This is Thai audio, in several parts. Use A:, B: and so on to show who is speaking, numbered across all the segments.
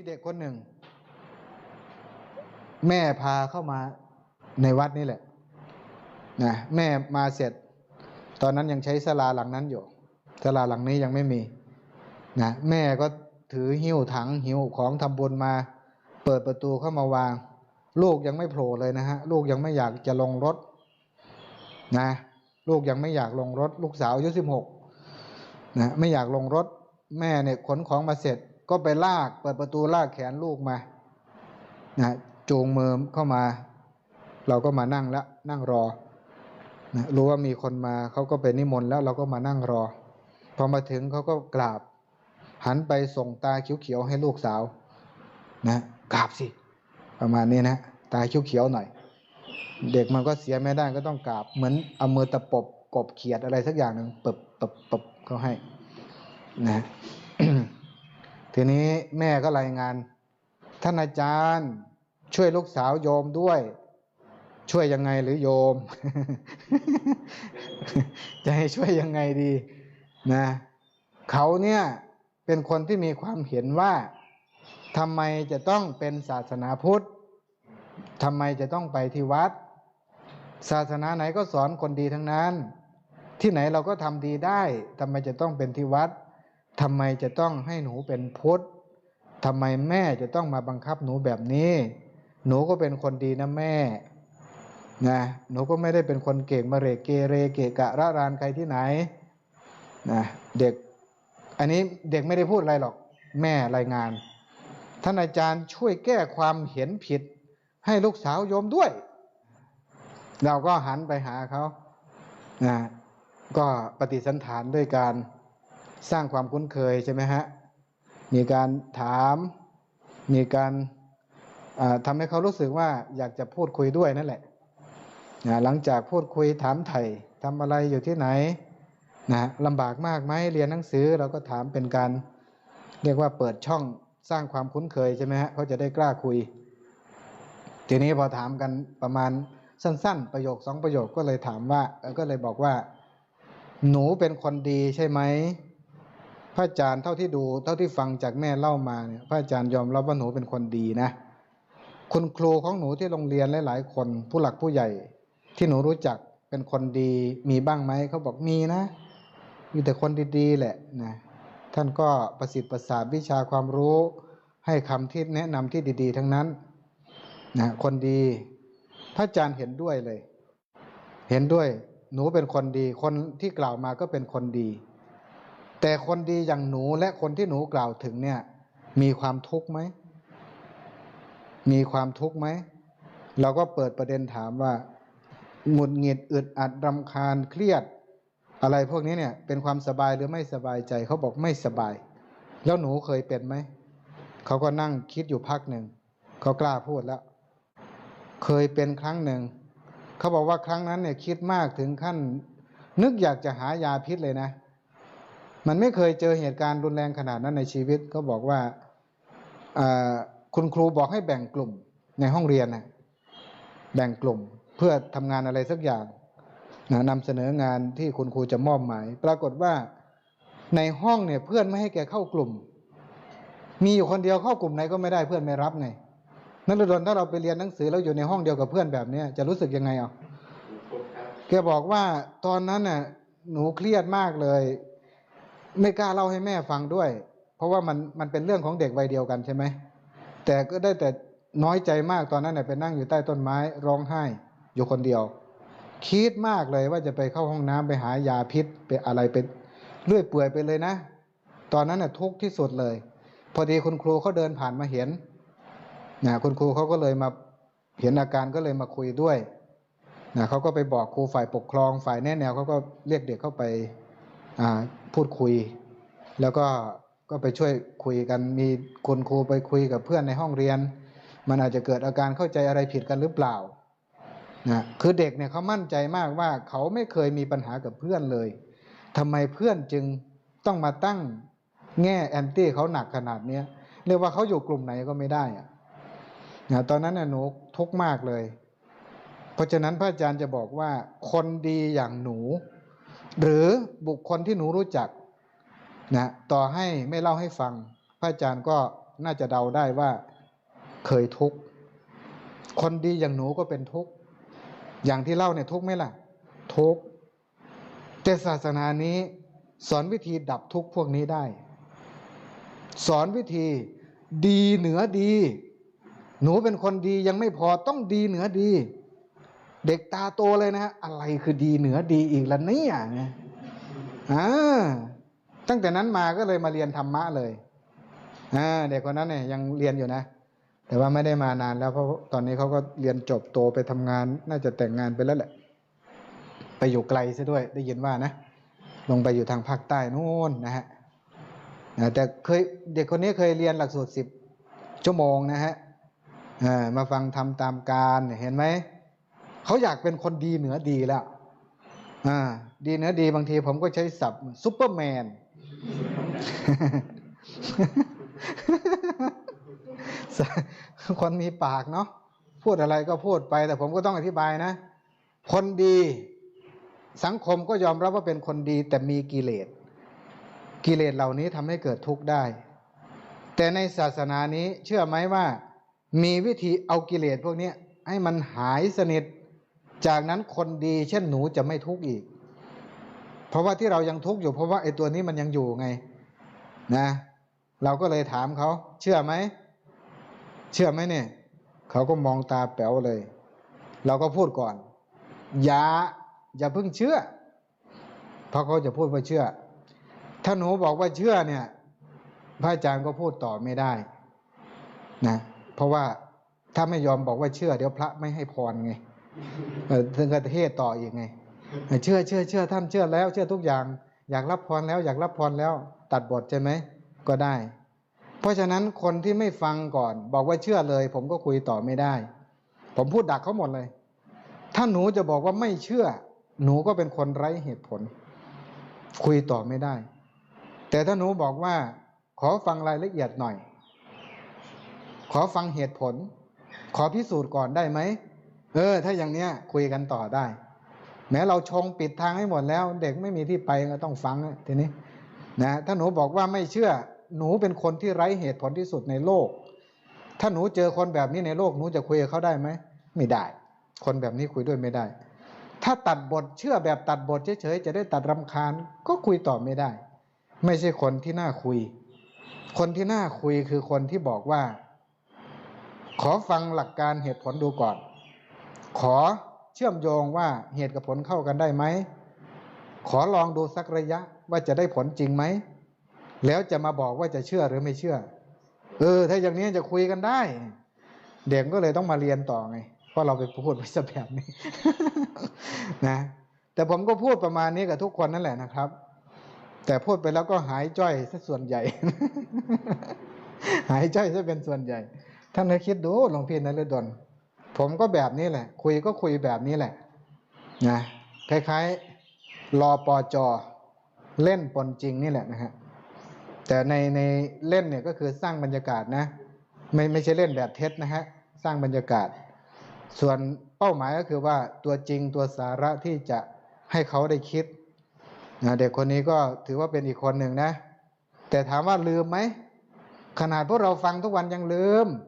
A: มีเด็กคนหนึ่ง แม่พาเข้ามาในวัดนี่แหละนะแม่มาเสร็จ ตอนนั้นยังใช้ศาลาหลังนั้นอยู่ศาลาหลังนี้ยังไม่มีนะแม่ก็ถือหิ้วถังหิ้วของทำบุญมา เปิดประตูเข้ามาวาง ลูกยังไม่โผล่เลยนะฮะ ลูกยังไม่อยากจะลงรถนะ ลูกยังไม่อยากลงรถ ลูกสาวอายุสิบหกนะไม่อยากลงรถ แม่เนี่ยขนของมาเสร็จ ก็ไปลากเปิดประตูลากแขนลูกมานะจูงมือเข้ามา เราก็มานั่งแล้วนั่งรอนะรู้ว่ามีคนมาเขาก็ไปนิมนต์แล้วเราก็มานั่งรอ พอมาถึงเขาก็กราบ หันไปส่งตาเขียวๆให้ลูกสาว นะกราบสิ ประมาณนี้นะตาเขียวๆหน่อย เด็กมันก็เสียไม่ได้ก็ต้องกราบ เหมือนเอามือตะปบกบเขียดอะไรสักอย่างหนึ่งปบปบปบเขาให้ นะ ทีนี้แม่ก็รายงาน ท่านอาจารย์ช่วยลูกสาวโยมด้วย ช่วยยังไงหรือโยม จะให้ช่วยยังไงดีนะเขาเนี่ยเป็นคนที่มีความเห็นว่าทำไมจะต้องเป็นศาสนาพุทธทำไมจะต้องไปที่วัด ศาสนาไหนก็สอนคนดีทั้งนั้น ที่ไหนเราก็ทำดีได้ทำไมจะต้องเป็นที่วัด ทำไมจะต้องให้หนูเป็นพุทธทำไมแม่จะต้องมาบังคับหนูแบบนี้ หนูก็เป็นคนดีนะแม่นะหนูก็ไม่ได้เป็นคนเก่งมาเรเกเรเกะกะระรานใครที่ไหนนะเด็ก อันนี้เด็กไม่ได้พูดอะไรหรอก แม่รายงาน ท่านอาจารย์ช่วยแก้ความเห็นผิด ให้ลูกสาวโยมด้วย เราก็หันไปหาเขานะก็ปฏิสันฐานด้วยการ สร้างความคุ้นเคยใช่ไหมฮะ มีการถาม มีการทำให้เขารู้สึกว่าอยากจะพูดคุยด้วยนั่นแหละนะหลังจากพูดคุยถามไถ่ทำอะไรอยู่ที่ไหนนะลำบากมากไหมเรียนหนังสือเราก็ถามเป็นการ เรียกว่าเปิดช่องสร้างความคุ้นเคยใช่ไหมฮะเขาจะได้กล้าคุย ทีนี้พอถามกันประมาณสั้น ๆ ประโยคสองประโยคก็เลยถามว่าก็เลยบอกว่า หนูเป็นคนดีใช่ไหม ระอาจารย์เท่าที่ดู เท่าที่ฟังจากแม่เล่ามาเนี่ยพระอาจารย์ยอมรับว่าหนูเป็นคนดีนะคุณครูของหนูที่โรงเรียนหลายๆคนผู้หลักผู้ใหญ่ ที่หนูรู้จักเป็นคนดีมีบ้างไหมเขาบอกมีนะ มีแต่คนดีๆแหละนะท่านก็ประสิทธิ์ประสาทวิชาความรู้ ให้คำที่แนะนำที่ดี ๆ ทั้งนั้นนะคนดีพระอาจารย์เห็นด้วยเลย เห็นด้วย หนูเป็นคนดี คนที่กล่าวมาก็เป็นคนดี แต่คนดีอย่างหนูและคนที่หนูกล่าวถึงเนี่ย มีความทุกข์ไหม มีความทุกข์ไหม เราก็เปิดประเด็นถามว่าหงุดหงิดอึดอัดรำคาญเครียด อะไรพวกนี้เนี่ย เป็นความสบายหรือไม่สบายใจ เขาบอกไม่สบาย แล้วหนูเคยเป็นไหม เขาก็นั่งคิดอยู่พักหนึ่ง เขากล้าพูดแล้ว เคยเป็นครั้งหนึ่ง เขาบอกว่าครั้งนั้นเนี่ยคิดมากถึงขั้น นึกอยากจะหายาพิษเลยนะ มันไม่เคยเจอเหตุการณ์รุนแรงขนาดนั้นในชีวิตเขาบอกว่าคุณครูบอกให้แบ่งกลุ่มในห้องเรียนนะแบ่งกลุ่มเพื่อทำงานอะไรสักอย่างนะนำเสนองานที่คุณครูจะมอบหมาย ปรากฏว่าในห้องเนี่ยเพื่อนไม่ให้แกเข้ากลุ่ม มีอยู่คนเดียวเข้ากลุ่มไหนก็ไม่ได้เพื่อนไม่รับไงนักเรียนถ้าเราไปเรียนหนังสือแล้วอยู่ในห้องเดียวกับเพื่อนแบบนี้จะรู้สึกยังไงอะแกบอกว่าตอนนั้นน่ะหนูเครียดมากเลย ไม่กล้าเล่าให้แม่ฟังด้วย เพราะว่ามันมันเป็นเรื่องของเด็กวัยเดียวกันใช่ไหมแต่ก็ได้แต่น้อยใจมากตอนนั้นเนี่ยไปนั่งอยู่ใต้ต้นไม้ ร้องไห้ อยู่คนเดียว คิดมากเลยว่าจะไปเข้าห้องน้ำไปหายาพิษไปอะไรไปเลื่อยเปื่อยไปเลยนะ ตอนนั้นเน่ะทุกข์ที่สุดเลย พอดีคุณครูเขาเดินผ่านมาเห็นนะคุณครูเขาก็เลยมาเห็นอาการก็เลยมาคุยด้วยนะเขาก็ไปบอกครูฝ่ายปกครองฝ่ายแนะแนวเขาก็เรียกเด็กเข้าไป พูดคุย แล้วก็ก็ไปช่วยคุยกันมีคุณครูไปคุยกับเพื่อนในห้องเรียน มันอาจจะเกิดอาการเข้าใจอะไรผิดกันหรือเปล่านะคือเด็กเนี่ยเขามั่นใจมากว่าเขาไม่เคยมีปัญหากับเพื่อนเลยทำไมเพื่อนจึงต้องมาตั้งแง่แอนตี้เขาหนักขนาดเนี้ยเรียกว่าเขาอยู่กลุ่มไหนก็ไม่ได้อะนะตอนนั้นน่ะหนูทุกข์มากเลย เพราะฉะนั้นพระอาจารย์จะบอกว่าคนดีอย่างหนู หรือบุคคลที่หนูรู้จักนะต่อให้ไม่เล่าให้ฟัง พระอาจารย์ก็น่าจะเดาได้ว่าเคยทุกข์ คนดีอย่างหนูก็เป็นทุกข์ อย่างที่เล่าเนี่ยทุกข์ไหมล่ะ ทุกข์แต่ศาสนานี้สอนวิธีดับทุกข์พวกนี้ได้ สอนวิธีดีเหนือดี หนูเป็นคนดียังไม่พอต้องดีเหนือดี เด็กตาโตเลยนะฮะอะไรคือดีเหนือดีอีกละเนี่ยนะอ่าตั้งแต่นั้นมาก็เลยมาเรียนธรรมะเลยอ่าเด็กคนนั้นเนี่ยยังเรียนอยู่นะ แต่ว่าไม่ได้มานานแล้วเพราะตอนนี้เขาก็เรียนจบโตไปทำงาน น่าจะแต่งงานไปแล้วแหละ ไปอยู่ไกลซะด้วย ได้ยินว่านะ ลงไปอยู่ทางภาคใต้นู่นนะฮะแต่เคยเด็กคนนี้เคยเรียนหลักสูตรสิบชั่วโมงนะฮะมาฟังทำตามการเห็นไหม เขาอยากเป็นคนดีเหนือดีแล้วอ่าดีเหนือดีบางทีผมก็ใช้ศัพท์ซุปเปอร์แมนคนมีปากเนาะพูดอะไรก็พูดไป แต่ผมก็ต้องอธิบายนะ คนดี สังคมก็ยอมรับว่าเป็นคนดี แต่มีกิเลสกิเลสเหล่านี้ทำให้เกิดทุกข์ได้ แต่ในศาสนานี้เชื่อไหมว่า มีวิธีเอากิเลสพวกนี้ให้มันหายสนิท จากนั้นคนดีเช่นหนูจะไม่ทุกข์อีก เพราะว่าที่เรายังทุกข์อยู่ เพราะว่าไอ้ตัวนี้มันยังอยู่ไง นะ เราก็เลยถามเขา เชื่อไหม เชื่อไหมเนี่ย เขาก็มองตาแป๋วเลย เราก็พูดก่อน อย่า อย่าเพิ่งเชื่อ เพราะเขาจะพูดว่าเชื่อ ถ้าหนูบอกว่าเชื่อเนี่ย พระอาจารย์ก็พูดต่อไม่ได้ นะ เพราะว่าถ้าไม่ยอมบอกว่าเชื่อ เดี๋ยวพระไม่ให้พรไง ถึงกระเทศต่ออีกไง เชื่อเชื่อเชื่อท่านเชื่อแล้ว เชื่อทุกอย่าง อยากรับพรแล้ว อยากรับพรแล้ว ตัดบทใช่ไหมก็ได้ เพราะฉะนั้นคนที่ไม่ฟังก่อน บอกว่าเชื่อเลย ผมก็คุยต่อไม่ได้ ผมพูดดักเขาหมดเลย ถ้าหนูจะบอกว่าไม่เชื่อ หนูก็เป็นคนไร้เหตุผล คุยต่อไม่ได้ แต่ถ้าหนูบอกว่า ขอฟังรายละเอียดหน่อย ขอฟังเหตุผล ขอพิสูจน์ก่อนได้ไหม เออ ถ้าอย่างเนี้ยคุยกันต่อได้ แม้เราชงปิดทางให้หมดแล้ว เด็กไม่มีที่ไปก็ต้องฟังทีนี้นะถ้าหนูบอกว่าไม่เชื่อ หนูเป็นคนที่ไร้เหตุผลที่สุดในโลก ถ้าหนูเจอคนแบบนี้ในโลกหนูจะคุยกับเขาได้ไหมไม่ได้ คนแบบนี้คุยด้วยไม่ได้ ถ้าตัดบทเชื่อแบบตัดบทเฉยๆจะได้ตัดรำคาญก็คุยต่อไม่ได้ ไม่ใช่คนที่น่าคุย คนที่น่าคุยคือคนที่บอกว่า ขอฟังหลักการเหตุผลดูก่อน ขอเชื่อมโยงว่าเหตุกับผลเข้ากันได้ไหม ขอลองดูสักระยะว่าจะได้ผลจริงไหม แล้วจะมาบอกว่าจะเชื่อหรือไม่เชื่อ เออ ถ้าอย่างนี้จะคุยกันได้ เด็กก็เลยต้องมาเรียนต่อไง เพราะเราไปพูดไว้ซะแบบนี้นะ แต่ผมก็พูดประมาณนี้กับทุกคนนั่นแหละนะครับ แต่พูดไปแล้วก็หายจ้อยซะส่วนใหญ่ หายจ้อยซะเป็นส่วนใหญ่ ท่านเคยคิดดูหลวงพี่นฤดล ผมก็แบบนี้แหละ คุยก็คุยแบบนี้แหละนะคล้ายๆรอปอจอเล่นปนจริงนี่แหละนะฮะแต่ในในเล่นเนี่ยก็คือสร้างบรรยากาศนะ ไม่ไม่ใช่เล่นแบบเท็จนะฮะสร้างบรรยากาศ ส่วนเป้าหมายก็คือว่าตัวจริงตัวสาระที่จะให้เขาได้คิดนะเด็กคนนี้ก็ถือว่าเป็นอีกคนหนึ่งนะ แต่ถามว่าลืมไหมขนาดพวกเราฟังทุกวันยังลืมอืม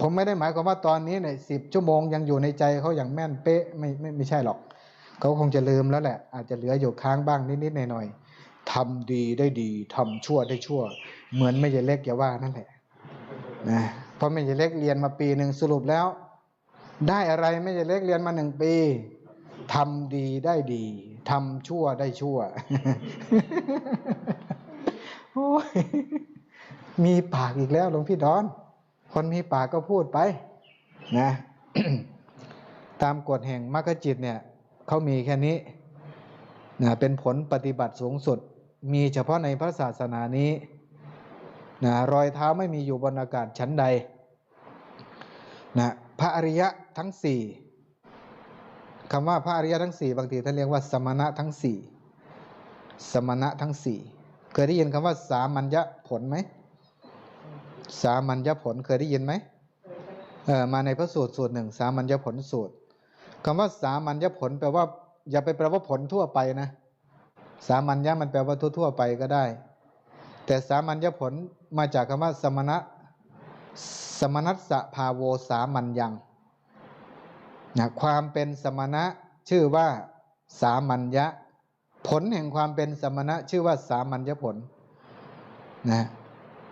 A: ผมไม่ได้หมายความว่าตอนนี้เนี่ยสิบชั่วโมงยังอยู่ในใจเขาอย่างแม่นเป๊ะไม่ไม่ไม่ใช่หรอก เขาคงจะลืมแล้วแหละ อาจจะเหลืออยู่ค้างบ้างนิดๆหน่อยๆทำดีได้ดีทำชั่วได้ชั่ว เหมือนไม่ใช่เล็กอย่าว่านั่นแหละนะเพราะไม่ใช่เล็กเรียนมาปีหนึ่งสรุปแล้ว ได้อะไรไม่ใช่เล็กเรียนมาหนึ่งปีทำดีได้ดีทำชั่วได้ชั่วมีปากอีกแล้วหลวงพี่ดอน คนมีปากก็พูดไปนะตามกฎแห่งมรรคจิตเนี่ยเขามีแค่นี้นะเป็นผลปฏิบัติสูงสุด มีเฉพาะในพระศาสนานี้นะรอยเท้าไม่มีอยู่บนอากาศชั้นใดนะพระอริยะทั้งสี่คำว่าพระอริยะทั้งสี่บางทีท่านเรียกว่า สมณะทั้งสี่สมณะทั้งสี่เคยได้ยินคำว่าสามัญญผลไหม สามัญญผลเคยได้ยินไหมเออมาในพระสูตรสูตรหนึ่งสามัญญผลสูตรคำว่าสามัญญผลแปลว่า อย่าไปแปลว่าผลทั่วไปนะ สามัญญมันแปลว่าทั่วๆไปก็ได้ แต่สามัญญผลมาจากคำว่า สมณะสมณัสสะภาโวสามัญญังนะความเป็นสมณะชื่อว่าสามัญญะ ผลแห่งความเป็นสมณะชื่อว่าสามัญญผลนะ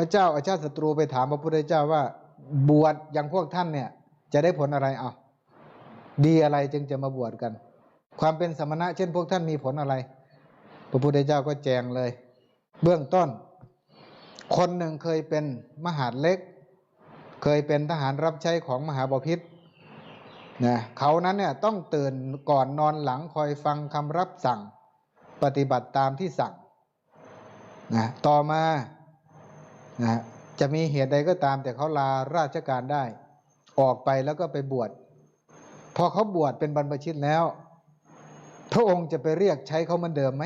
A: พระเจ้าอาชาติศัตรูไปถามพระพุทธเจ้าว่า บวชอย่างพวกท่านเนี่ย จะได้ผลอะไรเอาดีอะไรจึงจะมาบวชกัน ความเป็นสมณะเช่นพวกท่านมีผลอะไร พระพุทธเจ้าก็แจงเลย เบื้องต้น คนหนึ่งเคยเป็นมหาดเล็ก เคยเป็นทหารรับใช้ของมหาบพิษนะเขานั้นเนี่ยต้องตื่นก่อนนอนหลังคอยฟังคำรับสั่ง ปฏิบัติตามที่สั่งนะต่อมา นะจะมีเหตุใดก็ตาม แต่เขาลาราชการได้ ออกไปแล้วก็ไปบวชพอเขาบวชเป็นบรรพชิตแล้ว พระองค์จะไปเรียกใช้เขาเหมือนเดิมไหม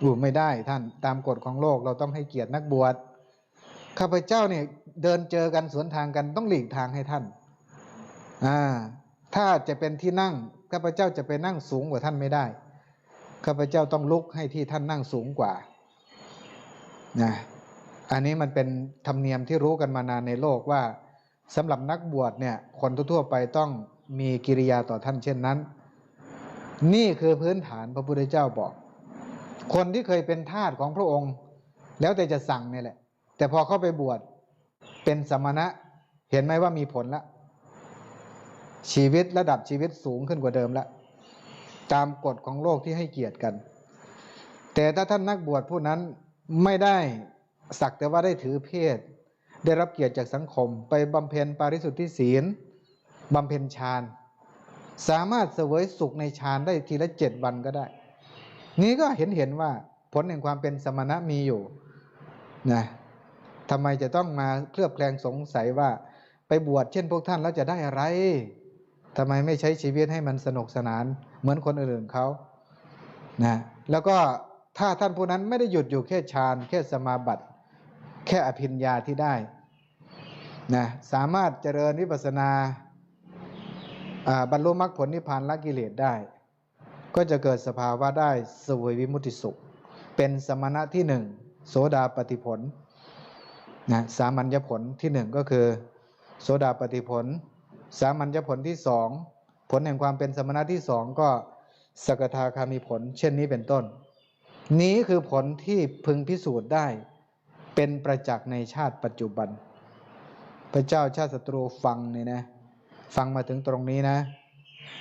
A: อู้ไม่ได้ท่านตามกฎของโลกเราต้องให้เกียรตินักบวชข้าพเจ้าเนี่ยเดินเจอกันสวนทางกันต้องหลีกทางให้ท่านอ่าถ้าจะเป็นที่นั่งข้าพเจ้าจะไปนั่งสูงกว่าท่านไม่ได้ข้าพเจ้าต้องลุกให้ที่ท่านนั่งสูงกว่านะ อันนี้มันเป็นธรรมเนียมที่รู้กันมานานในโลกว่าสำหรับนักบวชเนี่ยคนทั่วไปต้องมีกิริยาต่อท่านเช่นนั้น นี่คือพื้นฐานพระพุทธเจ้าบอก คนที่เคยเป็นทาสของพระองค์ แล้วแต่จะสั่งเนี่ยแหละ แต่พอเข้าไปบวชเป็นสมณะเห็นไหมว่ามีผลละชีวิตระดับชีวิตสูงขึ้นกว่าเดิมละตามกฎของโลกที่ให้เกียรติกัน แต่ถ้าท่านนักบวชผู้นั้นไม่ได้ สักแต่ว่าได้ถือเพศ ได้รับเกียรติจากสังคม ไปบำเพ็ญปาริสุทธิศีลบำเพ็ญฌานสามารถเสวยสุขในฌานได้ทีละเจ็ดวันก็ได้ นี้ก็เห็นเห็นว่าผลแห่งความเป็นสมณะมีอยู่นะทำไมจะต้องมาเคลือบแคลงสงสัยว่า ไปบวชเช่นพวกท่านแล้วจะได้อะไรทำไมไม่ใช้ชีวิตให้มันสนุกสนาน เหมือนคนอื่นเขานะแล้วก็ถ้าท่านผู้นั้นไม่ได้หยุดอยู่แค่ฌานแค่สมาบัติ แค่อภิญญาที่ได้นะสามารถเจริญวิปัสนาบรรลุมรรคผลนิพพานละกิเลสได้ ก็จะเกิดสภาวะได้สวยวิมุติสุข เป็นสมณะที่หนึ่งโสดาปฏิผลนะสามัญญผลที่หนึ่งก็คือ โสดาปฏิผล สามัญญผลที่สองผลแห่งความเป็นสมณะที่สองก็สกทาคามีผล เช่นนี้เป็นต้น นี้คือผลที่พึงพิสูจน์ได้ เป็นประจักษ์ในชาติปัจจุบัน พระเจ้าชาติศัตรูฟังเนี่ยนะ ฟังมาถึงตรงนี้นะ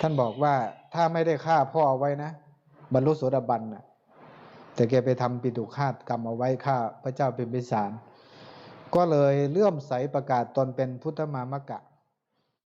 A: ท่านบอกว่าถ้าไม่ได้ฆ่าพ่อเอาไว้นะ บรรลุโสดาบันนะแต่แกไปทำปิตุคาตกรรมเอาไว้ฆ่าพระเจ้าเป็นพิสาร ก็เลยเลื่อมใสประกาศตนเป็นพุทธมามกะ